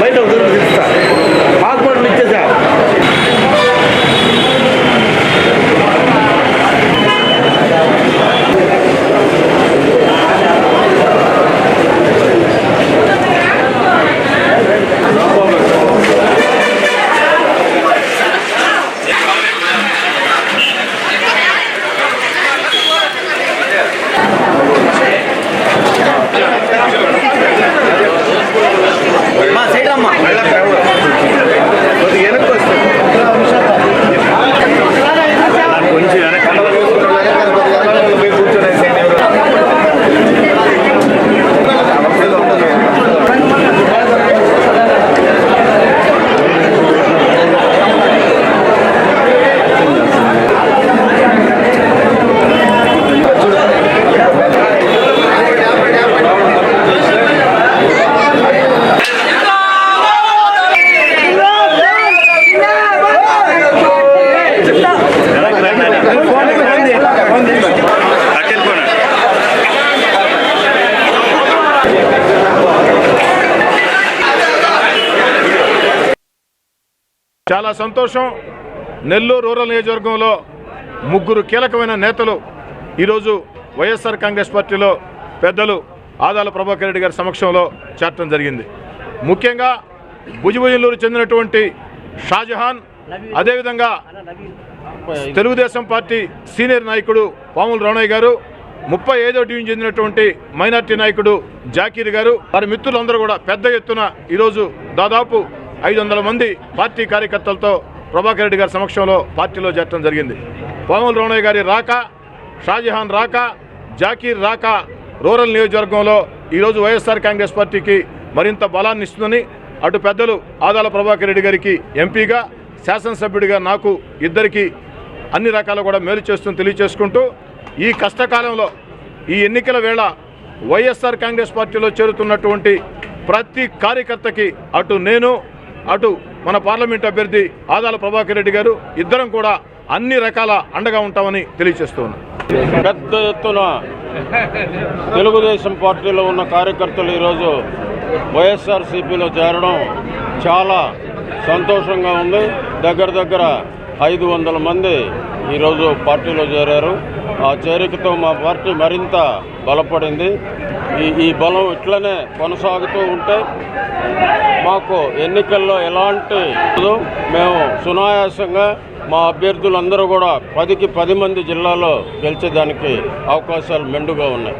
బయట వదిలిస్తా మాకు కూడా ఇచ్చేసా చాలా సంతోషం. నెల్లూరు రూరల్ నియోజకవర్గంలో ముగ్గురు కీలకమైన నేతలు ఈరోజు వైఎస్ఆర్ కాంగ్రెస్ పార్టీలో పెద్దలు ఆదాల ప్రభాకర్ రెడ్డి గారి సమక్షంలో చేరటం జరిగింది. ముఖ్యంగా భుజభుజలూరు చెందినటువంటి షాజహాన్ అదేవిధంగా తెలుగుదేశం పార్టీ సీనియర్ నాయకుడు పాముల రాణయ్య గారు ముప్పై ఐదో డివిజన్ చెందినటువంటి మైనార్టీ నాయకుడు జాకీర్ గారు వారి మిత్రులందరూ కూడా పెద్ద ఎత్తున ఈరోజు దాదాపు ఐదు వందల మంది పార్టీ కార్యకర్తలతో ప్రభాకర్ రెడ్డి గారి సమక్షంలో పార్టీలో చేరడం జరిగింది. పాముల రాణయ్య గారి రాక షాజహాన్ రాక జాకీర్ రాక రూరల్ నియోజకవర్గంలో ఈరోజు వైఎస్ఆర్ కాంగ్రెస్ పార్టీకి మరింత బలాన్ని ఇస్తుందని అటు పెద్దలు ఆదాల ప్రభాకర్ రెడ్డి గారికి ఎంపీగా శాసనసభ్యుడిగా నాకు ఇద్దరికి అన్ని రకాలు కూడా మేలు చేస్తుంది తెలియచేసుకుంటూ ఈ కష్టకాలంలో ఈ ఎన్నికల వేళ వైఎస్ఆర్ కాంగ్రెస్ పార్టీలో చేరుతున్నటువంటి ప్రతి కార్యకర్తకి అటు నేను అటు మన పార్లమెంట్ అభ్యర్థి ఆదాల ప్రభాకర్ రెడ్డి గారు ఇద్దరం కూడా అన్ని రకాల అండగా ఉంటామని తెలియజేస్తూ పెద్ద ఎత్తున తెలుగుదేశం పార్టీలో ఉన్న కార్యకర్తలు ఈరోజు వైఎస్ఆర్సీపీలో చేరడం చాలా సంతోషంగా ఉంది. దగ్గర దగ్గర ఐదు వందల మంది ఈరోజు పార్టీలో చేరారు. ఆ చేరికతో మా పార్టీ మరింత బలపడింది. ఈ ఈ బలం ఇట్లనే కొనసాగుతూ ఉంటే మాకు ఎన్నికల్లో ఎలాంటి మేము సునాయాసంగా మా అభ్యర్థులందరూ కూడా పదికి పది మంది జిల్లాలో గెలిచేదానికి అవకాశాలు మెండుగా ఉన్నాయి.